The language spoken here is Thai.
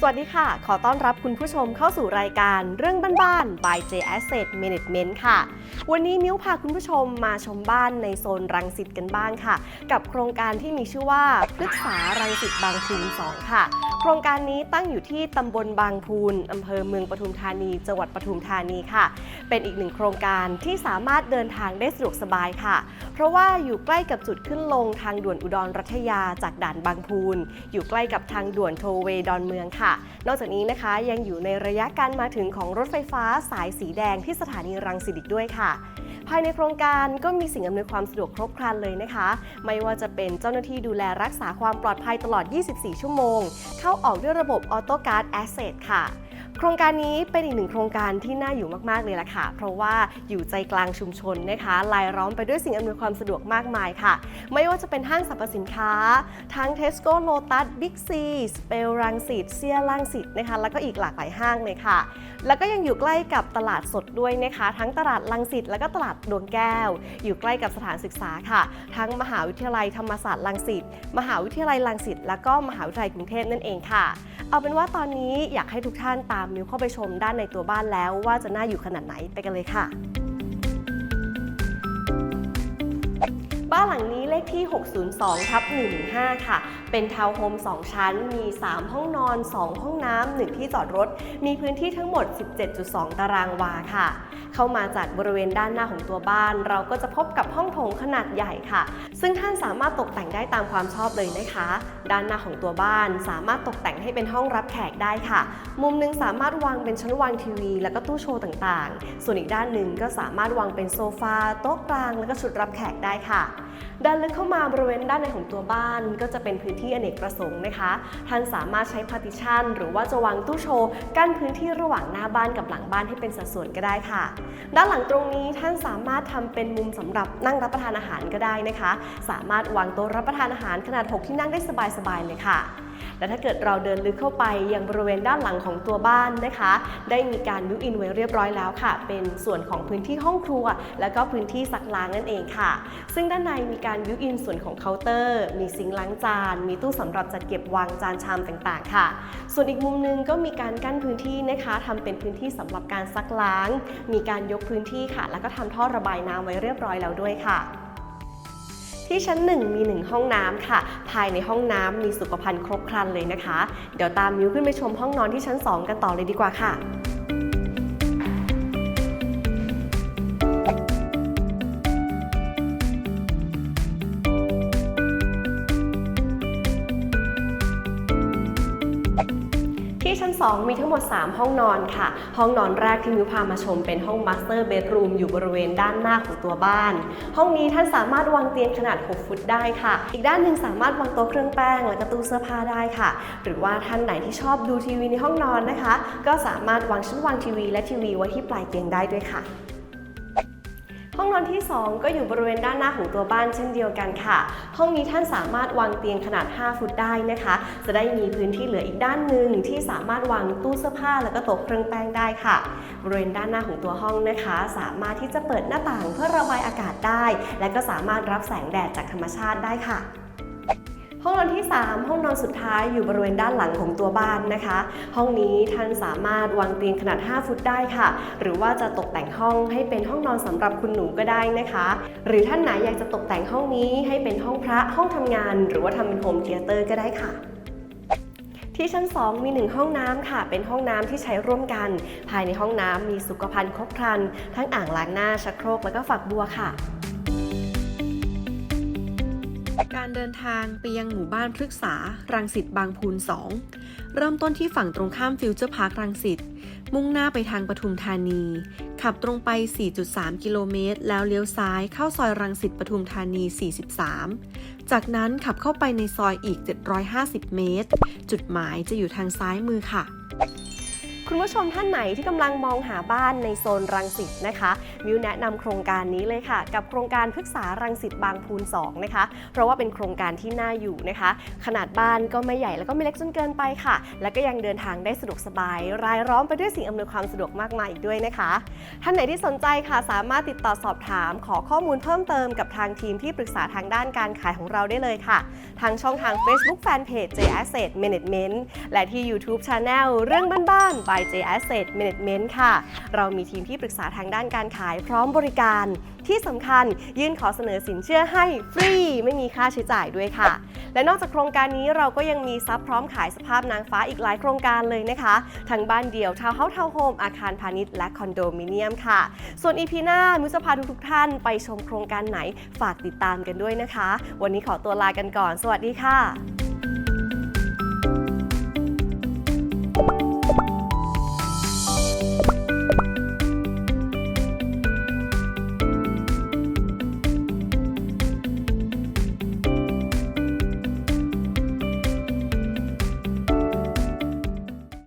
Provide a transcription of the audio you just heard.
สวัสดีค่ะ ขอต้อนรับคุณผู้ชมเข้าสู่รายการเรื่องบ้านๆ by J Asset Management ค่ะ วันนี้มิ้วพาคุณผู้ชมมาชมบ้านในโซนรังสิตกันบ้างค่ะ กับโครงการที่มีชื่อว่าพฤกษารังสิตบางพูน2ค่ะโครงการนี้ตั้งอยู่ที่ตำบลบางพูนอำเภอเมืองปทุมธานี จังหวัดปทุมธานีค่ะ เป็นอีกหนึ่งโครงการที่สามารถเดินทางได้สะดวกสบายค่ะ เพราะว่าอยู่ใกล้กับจุดขึ้นลงทางด่วนอุดรรัฐยาจากด่านบางพูน อยู่ใกล้กับทางด่วนโทเวดอนเมืองค่ะ นอกจากนี้นะคะยังอยู่ในระยะการมาถึงของรถไฟฟ้าสายสีแดงที่สถานีรังสิตอีกด้วยค่ะ ภายในโครงการก็มีสิ่งอำนวยความสะดวกครบครันเลยนะคะ ไม่ว่าจะเป็นเจ้าหน้าที่ดูแลรักษาความปลอดภัยตลอด 24 ชั่วโมง เข้าออกด้วยระบบออโต้การ์ดแอสเซทค่ะ โครงการนี้เป็นอีกหนึ่งโครงการที่น่าอยู่มาก ๆ เลยล่ะค่ะ เพราะว่าอยู่ใจกลางชุมชนนะคะรายล้อมไปด้วยสิ่งอำนวยความสะดวกมากมายค่ะ ไม่ว่าจะเป็นห้างสรรพสินค้า ทั้ง Tesco Lotus Big C Spell รังสิตเซียรังสิตนะคะ แล้วก็อีกหลากหลายห้างเลยค่ะ แล้วก็ยังอยู่ใกล้กับตลาดสดด้วยนะคะ ทั้งตลาดลังสิตแล้วก็ตลาดดวงแก้ว อยู่ใกล้กับสถานศึกษาค่ะ ทั้งมหาวิทยาลัยธรรมศาสตร์ลังสิตมหาวิทยาลัยลังสิตแล้วก็มหาวิทยาลัยกรุงเทพนั่นเองค่ะ เอาเป็นว่าตอนนี้อยากให้ทุกท่านตามมิวเข้าไปชมด้านในตัวบ้านแล้วว่าจะน่าอยู่ขนาดไหนไปกันเลยค่ะ บ้านหลังนี้เลขที่ 602ทับ115 ค่ะ เป็นทาวน์โฮม 2 ชั้น มี 3 ห้องนอน 2 ห้องน้ำ 1 ที่จอดรถ มีพื้นที่ทั้งหมด 17.2 ตารางวาค่ะ เข้ามาจากบริเวณด้านหน้าของตัวบ้าน เราก็จะพบกับห้องโถงขนาดใหญ่ค่ะ ซึ่งท่านสามารถตกแต่งได้ตามความชอบเลยนะคะ ด้านหน้าของตัวบ้าน สามารถตกแต่งให้เป็นห้องรับแขกได้ค่ะ มุมหนึงสามารถวางเป็นชั้นวางทีวี แล้วก็ตู้โชว์ต่างๆ ส่วนอีกด้านหนึ่งก็สามารถวางเป็นโซฟาโต๊ะกลางแล้วก็ชุดรับแขกได้ค่ะด้านลึกเข้ามาบริเวณด้านในของตัวบ้าน ก็จะเป็นพื้นที่อเนกประสงค์นะคะ ท่านสามารถใช้พาร์ติชันหรือว่าจะวางตู้โชว์กั้นพื้นที่ระหว่างหน้าบ้านกับหลังบ้านให้เป็นสัดส่วนก็ได้ค่ะด้านหลังตรงนี้ท่านสามารถทำเป็นมุมสำหรับนั่งรับประทานอาหารก็ได้นะคะ สามารถวางโต๊ะรับประทานอาหารขนาด 6 ที่นั่งได้สบายๆเลยค่ะ และถ้าเกิดเราเดินลึกเข้าไปยังบริเวณด้านหลังของตัวบ้านนะคะ ได้มีการบิวอินไว้เรียบร้อยแล้วค่ะ เป็นส่วนของพื้นที่ห้องครัว แล้วก็พื้นที่ซักล้างนั่นเองค่ะ ซึ่งด้านในมีการบิวอินส่วนของเคาน์เตอร์ มีซิงค์ล้างจาน มีตู้สำหรับจัดเก็บวางจานชามต่างๆ ค่ะ ส่วนอีกมุมหนึงก็มีการกั้นพื้นที่นะคะทำเป็นพื้นที่สำหรับการซักล้าง มีการยกพื้นที่ค่ะ แล้วก็ทำท่อระบายน้ำไว้เรียบร้อยแล้วด้วยค่ะ ที่ชั้น 1 มี 1 ห้องน้ำค่ะ ภายในห้องน้ำมีสุขภัณฑ์ครบครันเลยนะคะ เดี๋ยวตามมิวขึ้นไปชมห้องนอนที่ชั้น 2 กันต่อเลยดีกว่าค่ะ ที่ชั้น 2 มีทั้งหมด 3 ห้องนอนค่ะ ห้องนอนแรกที่มิวพามาชมเป็นห้องมาสเตอร์เบดรูมอยู่บริเวณด้านหน้าของตัวบ้าน ห้องนี้ท่านสามารถวางเตียงขนาด 6 ฟุตได้ค่ะ อีกด้านหนึ่งสามารถวางโต๊ะเครื่องแป้งและก็ตู้เสื้อผ้าได้ค่ะ หรือว่าท่านไหนที่ชอบดูทีวีในห้องนอนนะคะ ก็สามารถวางชั้นวางทีวีและทีวีไว้ที่ปลายเตียงได้ด้วยค่ะ ห้องนอนที่ 2 ก็อยู่บริเวณด้านหน้าของตัวบ้านเช่นเดียวกันค่ะ ห้องนี้ท่านสามารถวางเตียงขนาด 5 ฟุตได้นะคะ จะได้มีพื้นที่เหลืออีกด้านหนึ่งที่สามารถวางตู้เสื้อผ้าแล้วก็โต๊ะเครื่องแป้งได้ค่ะ บริเวณด้านหน้าของตัวห้องนะคะ สามารถที่จะเปิดหน้าต่างเพื่อระบายอากาศได้ และก็สามารถรับแสงแดดจากธรรมชาติได้ค่ะ ห้องนอนที่ 3 ห้องนอนสุดท้ายอยู่บริเวณด้านหลังของตัวบ้านนะคะ ห้องนี้ท่านสามารถวางเตียงขนาด 5 ฟุตได้ค่ะ หรือว่าจะตกแต่งห้องให้เป็นห้องนอนสำหรับคุณหนูก็ได้นะคะ หรือท่านไหนอยากจะตกแต่งห้องนี้ให้เป็นห้องพระห้องทำงาน หรือว่าทำเป็นโฮมเทเตอร์ก็ได้ค่ะที่ชั้น 2 มี 1 ห้องน้ำค่ะ เป็นห้องน้ำที่ใช้ร่วมกัน ภายในห้องน้ำมีสุขภัณฑ์ครบครัน ทั้งอ่างล้างหน้าชักโครก แล้วก็ฝักบัวค่ะ การเดินทางไปยังหมู่บ้านพฤกษา รังสิตบางพูน 2 เริ่มต้นที่ฝั่งตรงข้ามฟิวเจอร์พาร์ครังสิต มุ่งหน้าไปทางปทุมธานี ขับตรงไป 4.3 กิโลเมตร แล้วเลี้ยวซ้ายเข้าซอยรังสิตปทุมธานี 43 จากนั้นขับเข้าไปในซอยอีก 750 เมตร จุดหมายจะอยู่ทางซ้ายมือค่ะ คุณผู้ชมท่านไหนที่กำลังมองหาบ้านในโซนรังสิตนะคะ มิวแนะนำโครงการนี้เลยค่ะ กับโครงการพฤกษารังสิตบางพูน2นะคะ เพราะว่าเป็นโครงการที่น่าอยู่นะคะ ขนาดบ้านก็ไม่ใหญ่แล้วก็ไม่เล็กจนเกินไปค่ะ และก็ยังเดินทางได้สะดวกสบาย รายล้อมไปด้วยสิ่งอำนวยความสะดวกมากมายอีกด้วยนะคะ ท่านไหนที่สนใจค่ะสามารถติดต่อสอบถาม ขอข้อมูลเพิ่มเติมกับทางทีมที่ปรึกษาทางด้านการขายของเราได้เลยค่ะ ทางช่องทาง Facebook Fanpage J Asset Management และที่ YouTube Channel เรื่องบ้านๆ by J Asset Management ค่ะ เรามีทีมที่ปรึกษาทางด้านการขายพร้อมบริการ ที่สำคัญยื่นขอเสนอสินเชื่อให้ฟรี ไม่มีค่าใช้จ่ายด้วยค่ะ และนอกจากโครงการนี้เราก็ยังมีซับพร้อมขายสภาพนางฟ้าอีกหลายโครงการเลยนะคะ ทั้งบ้านเดี่ยวทาวน์เฮาส์ทาวน์โฮมอาคารพาณิชย์และคอนโดมิเนียมค่ะ ส่วนอีพีหน้ามิวจะพาทุกๆท่านไปชมโครงการไหนฝากติดตามกันด้วยนะคะ วันนี้ขอตัวลากันก่อน สวัสดีค่ะ